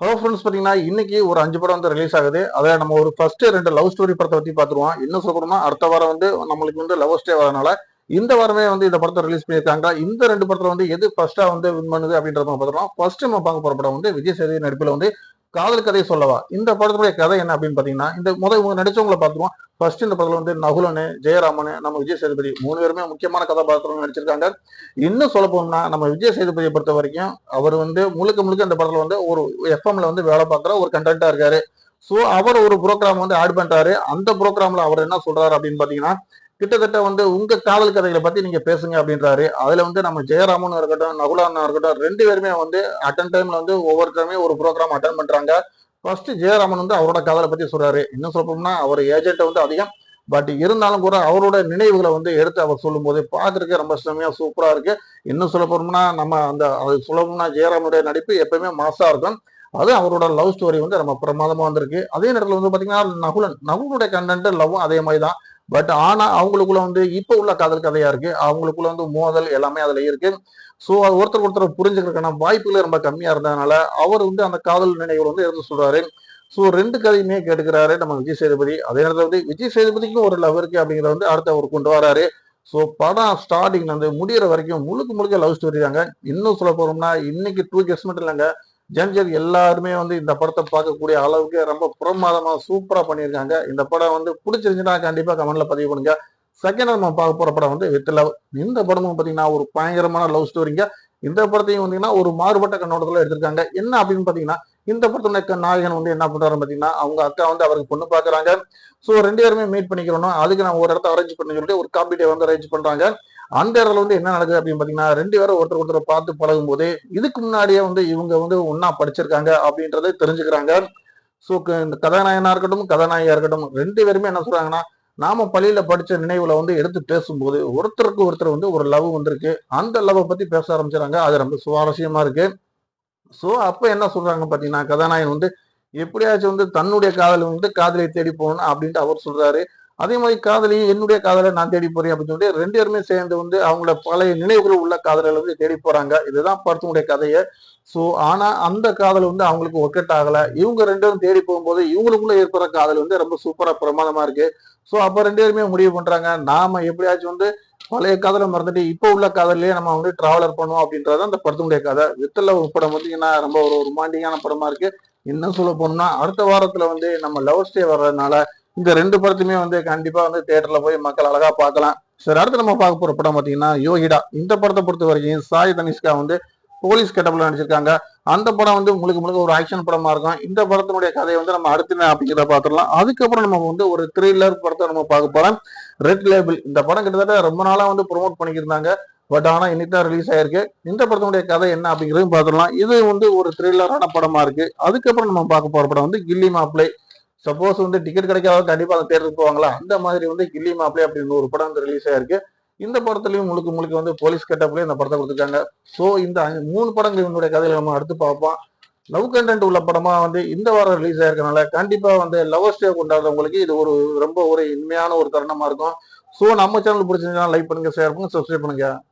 Hello friends பார்த்தீங்கன்னா இன்னைக்கு ஒரு அஞ்சு படம் வந்து ரிலீஸ் ஆகுது. அதை நம்ம ஒரு ஃபர்ஸ்ட் ரெண்டு லவ் ஸ்டோரி படத்தை பற்றி பார்த்துருவோம் இன்னும் சொல்லணும்னா அடுத்த வாரம் வந்து நம்மளுக்கு வந்து லவ் ஸ்டே வரனால இந்த வாரமே வந்து இந்த படத்தை ரிலீஸ் பண்ணியிருக்காங்க. இந்த ரெண்டு படத்துல வந்து எது ஃபர்ஸ்டா வந்து வின் பண்ணுது அப்படின்றத நம்ம பார்த்துருவோம் ஃபர்ஸ்ட் நம்ம பார்க்க போற படம் வந்து விஜய் சேதுபதி நடிப்பில் வந்து காதல் கதையை சொல்லவா? இந்த படத்துடைய கதை என்ன அப்படின்னு பாத்தீங்கன்னா இந்த முதல் இவங்க நடிச்சவங்களை பார்த்துருவோம். ஃபர்ஸ்ட் இந்த படத்துல வந்து நகுலனு ஜெயராமன் நம்ம விஜய் சேதுபதி மூணு பேருமே முக்கியமான கதாபாத்திரம் நடிச்சிருக்காங்க. இன்னும் சொல்ல போனோம்னா நம்ம விஜய் சேதுபதியை பொறுத்த வரைக்கும் அவர் வந்து முழுக்க முழுக்க இந்த படத்துல வந்து ஒரு எஃப்எம்ல வந்து வேலை பார்க்குற ஒரு கண்டென்ட்டா இருக்காரு. ஸோ அவர் ஒரு ப்ரோக்ராம் வந்து ஆட் பண்றாரு. அந்த ப்ரோக்ராம்ல அவர் என்ன சொல்றாரு அப்படின்னு பாத்தீங்கன்னா கிட்டத்தட்ட வந்து உங்க காதல் கதைகளை பத்தி நீங்க பேசுங்க அப்படின்றாரு. அதுல வந்து நம்ம ஜெயராமன் இருக்கட்டும் நகுலானா இருக்கட்டும் ரெண்டு பேருமே வந்து அட்டன் டைம்ல வந்து ஒவ்வொருத்தருமே ஒரு ப்ரோக்ராம் அட்டன் பண்றாங்க. ஃபர்ஸ்ட் ஜெயராமன் வந்து அவரோட காதலை பத்தி சொல்றாரு. இன்னும் சொல்லணும்னா அவர் ஏஜென்ட் வந்து அதிகம். பட் இருந்தாலும் கூட அவரோட நினைவுகளை வந்து எடுத்து அவர் சொல்லும்போது பார்க்கறதுக்கு ரொம்ப செம்மையா சூப்பரா இருக்கு. இன்னும் சொல்ல போனோம்னா நம்ம அந்த அது சொல்லணும்னா ஜெயராமனுடைய நடிப்பு எப்பயுமே மாசா இருக்கும். அது அவரோட லவ் ஸ்டோரி வந்து ரொம்ப பிரமாதமா வந்திருக்கு. அதே நேரத்தில் வந்து பாத்தீங்கன்னா நகுலன் நகுலனுடைய கண்டென்ட் லவ்வும் அதே மாதிரி தான் பட் ஆனா அவங்களுக்குள்ள வந்து இப்ப உள்ள காதல் கதையா இருக்கு. அவங்களுக்குள்ள வந்து மோதல் எல்லாமே அதுல இருக்கு. ஸோ ஒருத்தர் ஒருத்தர் புரிஞ்சுக்கிறதுக்கான வாய்ப்புகளே ரொம்ப கம்மியா இருந்ததுனால அவர் வந்து அந்த காதல் நினைவுகள் வந்து எடுத்து சொல்றாரு. ஸோ ரெண்டு கதையுமே கேட்டுக்கிறாரு நம்ம விஜய் சேதுபதி. அதே நேரத்தில் வந்து விஜய் சேதுபதிக்கும் ஒரு லவ் இருக்கு அப்படிங்கிறத வந்து அடுத்து அவர் கொண்டு வராரு. ஸோ படம் ஸ்டார்டிங்ல வந்து முடியிற வரைக்கும் முழுக்க முழுக்க லவ் ஸ்டோரி தாங்க. இன்னும் சொல்ல போறோம்னா இன்னைக்கு டூ கேஸ் மட்டும் இல்லைங்க. ஜென்ஜர் எல்லாருமே வந்து இந்த படத்தை பார்க்கக்கூடிய அளவுக்கு ரொம்ப பிரமாதமா சூப்பரா பண்ணியிருக்காங்க. இந்த படம் வந்து பிடிச்சிருந்துச்சுன்னா கண்டிப்பா கமெண்ட்ல பதிவு பண்ணுங்க. செகண்ட் நம்ம பார்க்க போற படம் வந்து வித் லவ் இந்த படமும் பாத்தீங்கன்னா ஒரு பயங்கரமான லவ் ஸ்டோரிங்க இந்த படத்தையும் வந்தீங்கன்னா ஒரு மாறுபட்ட கண்ணோட்டத்துல எடுத்திருக்காங்க. என்ன அப்படின்னு பாத்தீங்கன்னா இந்த படத்துல நாயகன் வந்து என்ன பண்றாரு பாத்தீங்கன்னா அவங்க அக்கா வந்து அவருக்கு பொண்ணு பாக்குறாங்க. சோ ரெண்டு பேருமே மீட் பண்ணிக்கிறோம் அதுக்கு நான் ஒரு இடத்த அரேஞ்ச் பண்ணி சொல்லிட்டு ஒரு காம்பி வந்து அரேஞ்ச் பண்றாங்க. அந்த இடத்துல வந்து என்ன நடக்குது அப்படின்னு பாத்தீங்கன்னா ரெண்டு பேரும் ஒருத்தர் ஒருத்தர் பார்த்து பழகும் போது இதுக்கு முன்னாடியே வந்து இவங்க வந்து ஒன்னா படிச்சிருக்காங்க அப்படின்றத தெரிஞ்சுக்கிறாங்க. ஸோ இந்த கதாநாயகனா இருக்கட்டும் கதாநாயகியா இருக்கட்டும் ரெண்டு பேருமே என்ன சொல்றாங்கன்னா நாம பள்ளியில படிச்ச நினைவுல வந்து எடுத்து பேசும்போது ஒருத்தருக்கு ஒருத்தர் வந்து ஒரு லவ் வந்திருக்கு. அந்த லவ்வை பத்தி பேச ஆரம்பிச்சாங்க அது ரொம்ப சுவாரஸ்யமா இருக்கு. ஸோ அப்போ என்ன சொல்றாங்க பார்த்தீங்கன்னா கதாநாயகன் வந்து எப்படியாச்சும் வந்து தன்னுடைய காதலை வந்து காதலை தேடி போகணும் அப்படின்ட்டு அவர் சொல்றாரு. அதே மாதிரி காதலி என்னுடைய காதலை நான் தேடி போறேன் அப்படின்னு சொல்லிட்டு ரெண்டு பேருமே சேர்ந்து வந்து அவங்கள பழைய நினைவுகள் உள்ள காதலை வந்து தேடி போறாங்க. இதுதான் படத்தினுடைய கதையை. ஸோ ஆனா அந்த காதல் வந்து அவங்களுக்கு ஒர்க்கெட் ஆகல. இவங்க ரெண்டு பேரும் தேடி போகும்போது இவங்களுக்குள்ள ஏற்படுற காதல் வந்து ரொம்ப சூப்பரா பிரமாதமா இருக்கு. ஸோ அப்ப ரெண்டு பேருமே முடிவு பண்றாங்க. நாம எப்படியாச்சும் வந்து பழைய காதலை மறந்துட்டு இப்போ உள்ள காதலையே நம்ம வந்து டிராவலர் பண்ணுவோம் அப்படின்றது அந்த படத்துடைய கதை. வித்தல படம் பார்த்தீங்கன்னா ரொம்ப ஒரு ரொமாண்டிக்கான படமா இருக்கு. இன்னும் சொல்ல போனோம்னா அடுத்த வாரத்துல வந்து நம்ம லவ் ஸ்டே வர்றதுனால இந்த ரெண்டு படத்துமே வந்து கண்டிப்பா வந்து தேட்டர்ல போய் மக்கள் அழகா பார்க்கலாம். சரி அடுத்து நம்ம பார்க்க போற படம் பாத்தீங்கன்னா யோகிடா. இந்த படத்தை பொறுத்த வரைக்கும் சாய் தனிஷ்கா வந்து போலீஸ் கெட்டப்ல நடிச்சிருக்காங்க. அந்த படம் வந்து முழுக்க முழுக்க ஒரு ஆக்ஷன் படமா இருக்கும். இந்த படத்தினுடைய கதையை வந்து நம்ம அடுத்து அப்படிங்கிறத பார்த்துடலாம். அதுக்கப்புறம் நம்ம வந்து ஒரு த்ரில்லர் படத்தை நம்ம பார்க்க போறோம். ரெட் லேபிள் இந்த படம் கிட்டத்தட்ட ரொம்ப நாளா வந்து ப்ரொமோட் பண்ணிக்கிருந்தாங்க. பட் ஆனால் இன்னைக்கு தான் ரிலீஸ் ஆயிருக்கு. இந்த படத்தினுடைய கதை என்ன அப்படிங்கிறதையும் பார்த்துடலாம். இது வந்து ஒரு த்ரில்லரான படமா இருக்கு. அதுக்கப்புறம் நம்ம பார்க்க போற படம் வந்து கில்லி மாப்பிளை. சப்போஸ் வந்து டிக்கெட் கிடைக்காத கண்டிப்பா அந்த தேட்டருக்கு போவாங்களா? அந்த மாதிரி வந்து கில்லி மாப்பிளை அப்படின்னு ஒரு படம் வந்து ரிலீஸ் ஆயிருக்கு. இந்த படத்துலயும் முழுக்க முழுக்க வந்து போலீஸ் கெட்டப்லயும் இந்த படத்தை கொடுத்துருக்காங்க. ஸோ இந்த அஞ்சு- மூணு படங்கள் இவனுடைய கதையில நம்ம அடுத்து பார்ப்போம். லவ் கண்டென்ட் உள்ள படமா வந்து இந்த வாரம் ரிலீஸ் ஆயிருக்கனால கண்டிப்பா வந்து லவ் ஸ்டே கொண்டாடுறவங்களுக்கு இது ஒரு ரொம்ப ஒரு இனிமையான ஒரு தருணமா இருக்கும். ஸோ நம்ம சேனல் பிடிச்சிருந்தா லைக் பண்ணுங்க ஷேர் பண்ணுங்க சப்ஸ்கிரைப் பண்ணுங்க.